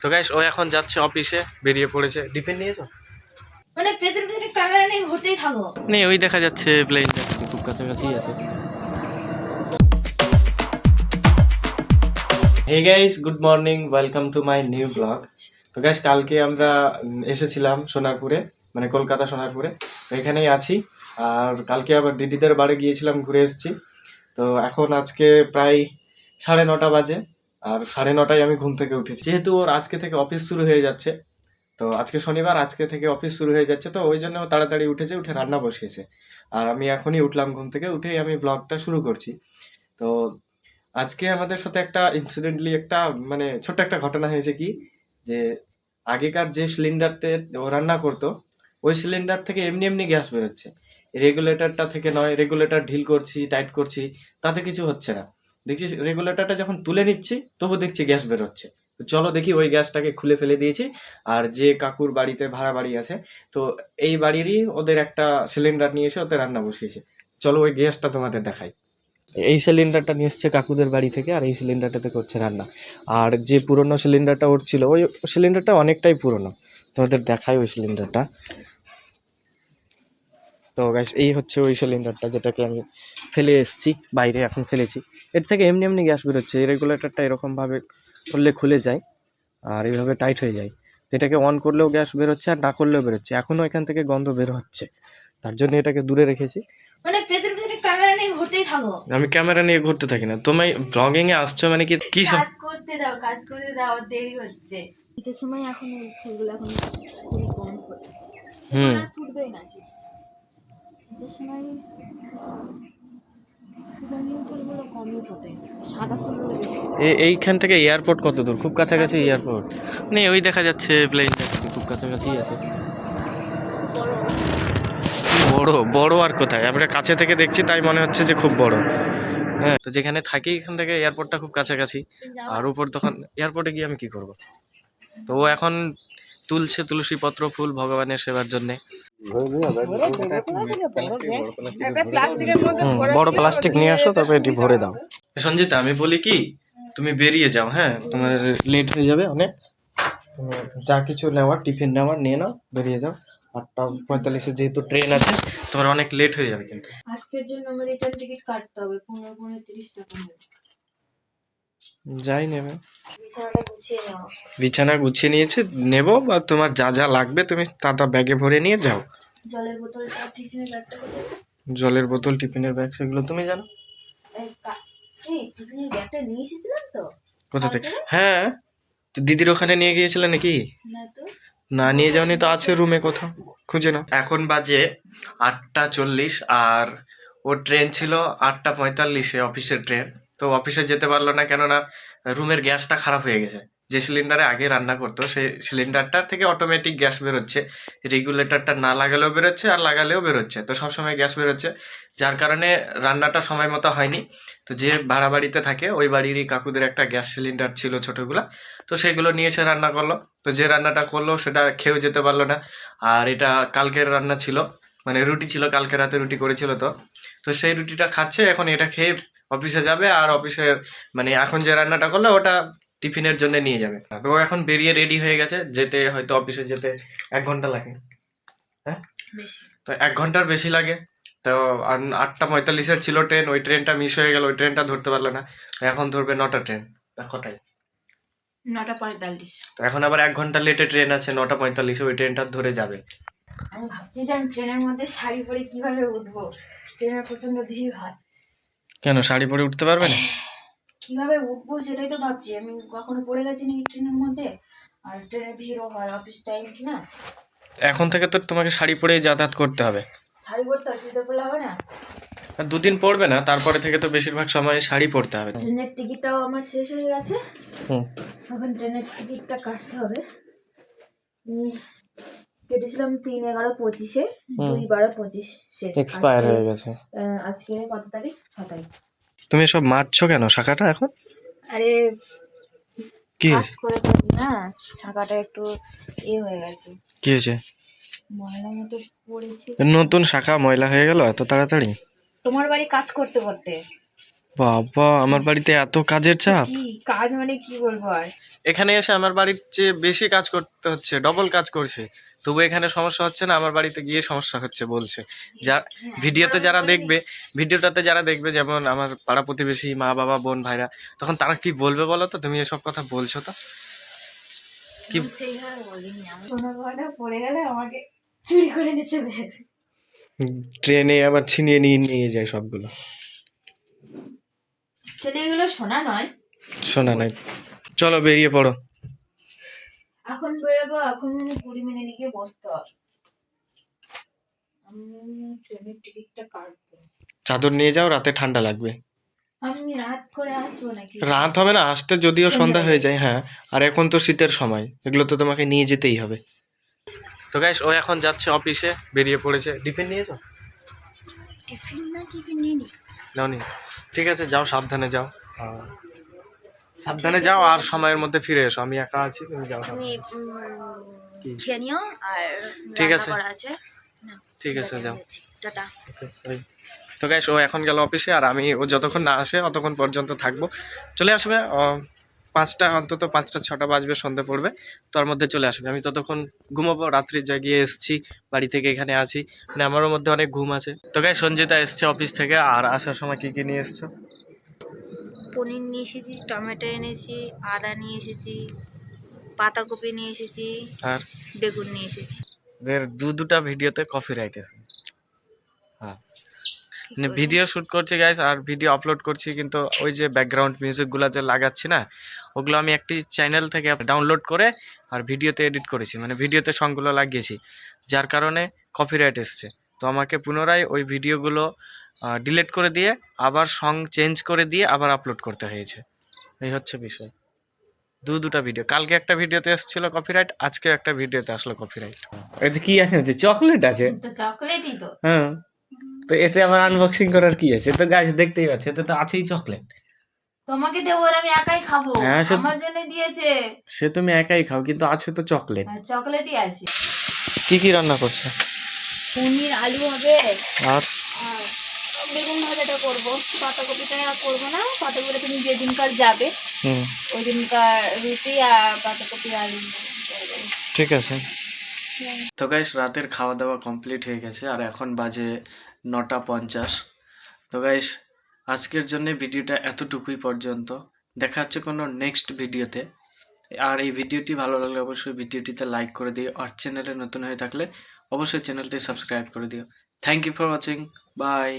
তো গাইস ও এখন যাচ্ছে অফিসে বেরিয়ে পড়েছে। টিফিন নিয়েছো মানে পেছনে পেছনে ক্যামেরা নিয়ে ঘুরতেই থাকো। নেই ওই দেখা যাচ্ছে প্লেন যাচ্ছে খুব কাছাকাছি আছে। Hey guys good morning welcome to my new blog তো গাইস কালকে আমরা এসেছিলাম সোনারপুরে মানে কলকাতা সোনারপুরে। তো এখানেই আছি। আর কালকে আবার দিদিদের বাড়ি গিয়েছিলাম ঘুরে এসেছি। তো এখন আজকে প্রায় সাড়ে নটা বাজে। আর সাড়ে নটায় আমি ঘুম থেকে উঠেছি। যেহেতু ওর আজকে থেকে অফিস শুরু হয়ে যাচ্ছে, তো আজকে শনিবার, আজকে থেকে অফিস শুরু হয়ে যাচ্ছে, তো ওই জন্য তাড়াতাড়ি উঠেছে, উঠে রান্না বসিয়েছে। আর আমি এখনই উঠলাম ঘুম থেকে, উঠেই আমি ব্লগটা শুরু করছি। তো আজকে আমাদের সাথে একটা ইনসিডেন্টলি একটা মানে ছোট্ট একটা ঘটনা হয়েছে কি, যে আগেকার যে সিলিন্ডারতে ও রান্না করতো, ওই সিলিন্ডার থেকে এমনি এমনি গ্যাস বেরোচ্ছে। রেগুলেটরটা থেকে নয় রেগুলেটর ঢিল করছি টাইট করছি, তাতে কিছু হচ্ছে না। দেখছি রেগুলেটরটা যখন তুলে নিচ্ছি, তবু দেখছি গ্যাস বেরোচ্ছে। তো চলো দেখি ওই গ্যাসটাকে খুলে ফেলে দিয়েছি। আর যে কাকুর বাড়িতে ভাড়া বাড়ি আছে, তো এই বাড়িরই ওদের একটা সিলিন্ডার নিয়ে এসে ওতে রান্না বসিয়েছে। চলো ওই গ্যাসটা তোমাদের দেখাই। এই সিলিন্ডারটা নিয়ে এসছে কাকুদের বাড়ি থেকে, আর এই সিলিন্ডারটাতে করছে রান্না। আর যে পুরনো সিলিন্ডারটা ওর ছিল, ওই সিলিন্ডারটা অনেকটাই পুরনো। তোমাদের দেখাই ওই সিলিন্ডারটা তো গাইস এই হচ্ছে ওই সিলিন্ডারটা যেটাকে আমি ফেলে এসেছি বাইরে এখন ফেলেছি। এর থেকে এমনি এমনি গ্যাস বেরোচ্ছে এই রেগুলেটরটা এরকমভাবে করলে খুলে যায় আর এইভাবে টাইট হয়ে যায়। এটাকে অন করলেও গ্যাস বেরোচ্ছে আর না করলেও বেরোচ্ছে এখনও এখান থেকে গন্ধ বের হচ্ছে। তার জন্য এটাকে দূরে রেখেছি। মানে পেছনে পেছনে ক্যামেরা নিয়ে ঘুরতেই থাকো। আমি ক্যামেরা নিয়ে ঘুরতে থাকি না। তুমি ব্লগিং এ আসছো মানে কি কি সব কাজ করতে দাও কাজ করতে দাও দেরি হচ্ছে। শীতের সময় এখন ফুলগুলো এখন খুবই কম ফোটে। হুম। আর ফুটবেই না শীত শীতের সময় এইখান থেকে এয়ারপোর্ট কত দূর? খুব কাছাকাছি এয়ারপোর্ট। নেই ওই দেখা যাচ্ছে প্লেন খুব কাছাকাছি আছে। বড় বড় আর কোথায়? আমরা কাছে থেকে দেখছি তাই মনে হচ্ছে যে খুব বড়। হ্যাঁ তো যেখানে থাকি এখান থেকে এয়ারপোর্টটা খুব কাছাকাছি। আর উপর তখন এয়ারপোর্টে গিয়ে আমি কি করব? তো ও এখন তুলছে তুলসী পত্র ফুল ভগবানের সেবার জন্যে। বড় প্লাস্টিক নিয়ে আসো তবে এটি ভরে দাও। সঞ্জিতা আমি বলি কি তুমি বেরিয়ে যাও হ্যাঁ? তোমার লেট হয়ে যাবে অনেক। তুমি যা কিছু নেওয়ার টিফিন নেওয়ার নিয়ে নাও বেরিয়ে যাও। আটটা পঁয়তাল্লিশে যেহেতু ট্রেন আছে তোমার অনেক লেট হয়ে যাবে কিন্তু। আজকের জন্য আমার রিটার্ন টিকিট কাটতে হবে পনেরো পনেরো তিরিশ টাকা যাই নেবে। বিছানাটা গুছিয়ে নাও। বিছানা গুছিয়ে নিয়েছে নেব বা তোমার যা যা লাগবে তুমি তা তা ব্যাগে ভরে নিয়ে যাও। জলের বোতলটা টিফিনের ব্যাগটা জলের বোতল টিফিনের ব্যাগ সেগুলো তুমি জানো। কোথা থেকে? হ্যাঁ তো দিদির ওখানে নিয়ে গিয়েছিলে নাকি? না তো। না নিয়ে যাওনি তো আছে রুমে কোথাও খুঁজে নাও। এখন বাজে আটটা চল্লিশ আর ওর ট্রেন ছিল আটটা পঁয়তাল্লিশে অফিসের ট্রেন তো অফিসে যেতে পারল না কেননা রুমের গ্যাসটা খারাপ হয়ে গেছে। যে সিলিন্ডারে আগে রান্না করতো, সেই সিলিন্ডারটার থেকে অটোমেটিক গ্যাস বেরোচ্ছে। রেগুলেটরটা না লাগালেও বেরোচ্ছে আর লাগালেও বেরোচ্ছে। তো সবসময় গ্যাস বেরোচ্ছে। যার কারণে রান্নাটা সময় মতো হয়নি। তো যে ভাড়া বাড়িতে থাকে, ওই বাড়িরই কাকুদের একটা গ্যাস সিলিন্ডার ছিল ছোটোগুলা। তো সেগুলো নিয়ে এসে রান্না করল। তো যে রান্নাটা করল, সেটা খেয়েও যেতে পারল না। আর এটা কালকের রান্না ছিল। মানে রুটি ছিল, কালকে রাতে রুটি করেছিল তো। তো সেই রুটিটা খাচ্ছে, এখন এটা খেয়ে অফিসে যাবে আর অফিসের মানে এখন যে রান্নাটা করল ওটা টিফিনের জন্য নিয়ে যাবে। তো ও এখন বেরিয়ে রেডি হয়ে গেছে যেতে হয়তো অফিসে যেতে এক ঘণ্টা লাগে। হ্যাঁ? তো এক ঘণ্টার বেশি লাগে। তো আটটা পঁয়তাল্লিশের ছিল ট্রেন ওই ট্রেনটা মিস হয়ে গেল ওই ট্রেনটা ধরতে পারল না। এখন ধরবে নটা ট্রেন কটায়? নটা পঁয়তাল্লিশ। তো এখন আবার এক ঘণ্টা লেটে ট্রেন আছে নটা পঁয়তাল্লিশে ওই ট্রেনটা ধরে যাবে। আমি ভাবছি যে আমি ট্রেনের মধ্যে শাড়ি পরে কীভাবে উঠবো। ট্রেনের প্রচণ্ড ভিড় হয়। কেন শাড়ি পরে উঠতে পারবে না? কীভাবে উঠবো সেটাই তো ভাবছি। আমি কখনো পড়ে গেছি নাকি ট্রেনের মধ্যে। আর ট্রেনে ভিড়ও হয় অফিস টাইম কি না? এখন থেকে তো তোমাকে শাড়ি পরেই যাতায়াত করতে হবে। শাড়ি পরতে চুড়িদার পরলে হবে না? আর দুদিন পরবে না তারপরে থেকে তো বেশিরভাগ সময় শাড়ি পরতে হবে। ট্রেনের টিকিটটাও আমার শেষ হয়ে গেছে। হুম। এখন ট্রেনের টিকিটটা কাটতে হবে। কেটেছিলাম তিন এগারো পঁচিশে দুই বারো পঁচিশ এক্সপায়ার হয়ে গেছে। আজকে কত তারিখ? ছ তারিখ তুমি সব মারছো কেন? শাখাটা এখন? আরে কি? করে না ছাকাটা একটু এ হয়ে গেছে। কি হয়েছে? ময়লা মতো পড়েছে। নতুন শাখা ময়লা হয়ে গেল এত তাড়াতাড়ি? তোমার বাড়ি কাজ করতে করতে? বাবা আমার বাড়িতে এত কাজের চাপ? কি কাজ মানে কি বলব আর? এখানে এসে আমার বাড়ির চেয়ে বেশি কাজ করতে হচ্ছে ডবল কাজ করছে। তবু এখানে সমস্যা হচ্ছে না আমার বাড়িতে গিয়ে সমস্যা হচ্ছে বলছে। যা ভিডিওতে যারা দেখবে ভিডিওটাতে যারা দেখবে যেমন আমার পাড়া প্রতিবেশী মা বাবা বোন ভাইরা তখন তারা কি বলবে বলো তো? তুমি এসব কথা বলছো তো? কি আমি সেইভাবে বলিনি আমি সোনা গয়না পড়ে গেলে আমাকে চুরি করে নিয়ে চলে ট্রেনে আবার ছিনিয়ে নিয়ে নিয়ে যায় সবগুলো। ছেলে এগুলো সোনা নয়। শোনা নাই চলো বেরিয়ে পড়ো। এখন বেরোবো এখন কুড়ি মিনিট গিয়ে বসতে হবে। আমি ট্রেনের টিকিটটা কাটবো। চাদর নিয়ে যাও রাতে ঠান্ডা লাগবে। আমি রাত করে আসব নাকি? রাত হবে না আসতে যদিও সন্ধ্যা হয়ে হয়ে যায় হ্যাঁ। আর এখন তো শীতের সময় এগুলো তো তোমাকে নিয়ে যেতেই হবে। তো গাইস ও এখন যাচ্ছে অফিসে বেরিয়ে পড়েছে। টিফিন নিয়েছো? টিফিন না টিফিন নিয়ে নি নাও নি ঠিক আছে যাও সাবধানে যাও। হ্যাঁ। সাবধানে যাও আর সময়ের মধ্যে ফিরে এসো আমি একা আছি তুমি যাও? খেয়ে নিও আর ঠিক আছে। ঠিক আছে যাও। টাটা। তো গাইস ও এখন গেল অফিসে আর আমি ও যতক্ষণ না আসে অতক্ষণ পর্যন্ত থাকব। চলে আসবে ও, পাঁচটা অন্তত পাঁচটা ছটা বাজবে সন্ধে পড়বে। তার মধ্যে চলে আসবে। আমি ততক্ষণ ঘুমাবো রাত্রি জাগিয়ে এসেছি বাড়ি থেকে এখানে আছি। মানে আমারও মধ্যে অনেক ঘুম আছে। তো গাই সঞ্জিতা এসছে অফিস থেকে। আর আসার সময় কি কি নিয়ে এসছো? পনির নিয়ে এসেছি টমেটো এনেছি আদা নিয়ে এসেছি পাতাকপি নিয়ে এসেছি আর? বেগুন নিয়ে এসেছি। দু দুটা ভিডিওতে কপি রাইট হ্যাঁ? ভিডিও শ্যুট করছি গাইস আর ভিডিও আপলোড করছি কিন্তু ওই যে ব্যাকগ্রাউন্ড মিউজিকগুলো যে লাগাচ্ছি না ওগুলো আমি একটি চ্যানেল থেকে ডাউনলোড করে আর ভিডিওতে এডিট করেছি মানে ভিডিওতে সংগুলো লাগিয়েছি যার কারণে কপিরাইট এসছে। তো আমাকে পুনরায় ওই ভিডিওগুলো ডিলিট করে দিয়ে আবার সং চেঞ্জ করে দিয়ে আবার আপলোড করতে হয়েছে। এই হচ্ছে বিষয়। দু দুটা ভিডিও কালকে একটা ভিডিওতে এসেছিল কপিরাইট আজকে একটা ভিডিওতে আসলো কপিরাইট এটা কি আছে চকলেট আছে? তো চকলেটই তো। হ্যাঁ। তো এটা আবার আনবক্সিং করার কি আছে? তো গাছ দেখতেই পাচ্ছে এটা তো আছেই চকলেট তোমাকে দেবো আর আমি একাই খাব। হ্যাঁ, সে- আমার জন্য দিয়েছে। সে তুমি একাই খাও কিন্তু আছে তো চকলেট আর চকলেটই আছে। কি কি রান্না করছ? পনির আলু হবে। আর? আর বেগুন ভাজাটা করব। পাতাকপিটা করব না পাতাকপিটা তুমি যেদিনকার যাবে হুম। ওই দিনকার রুটি আর পাতাকপি আলু। ঠিক আছে। তো গাইস রাতের খাওয়া দাওয়া কমপ্লিট হয়ে গেছে আর এখন বাজে নটা পঞ্চাশ। তো গাইস আজকের জন্য ভিডিওটা এতটুকুই পর্যন্ত। দেখা হচ্ছে কোনো নেক্সট ভিডিওতে। আর এই ভিডিওটি ভালো লাগলে অবশ্যই ভিডিওটিতে লাইক করে দিও। আর চ্যানেলে নতুন হয়ে থাকলে অবশ্যই চ্যানেলটি সাবস্ক্রাইব করে দিও। Thank you for watching bye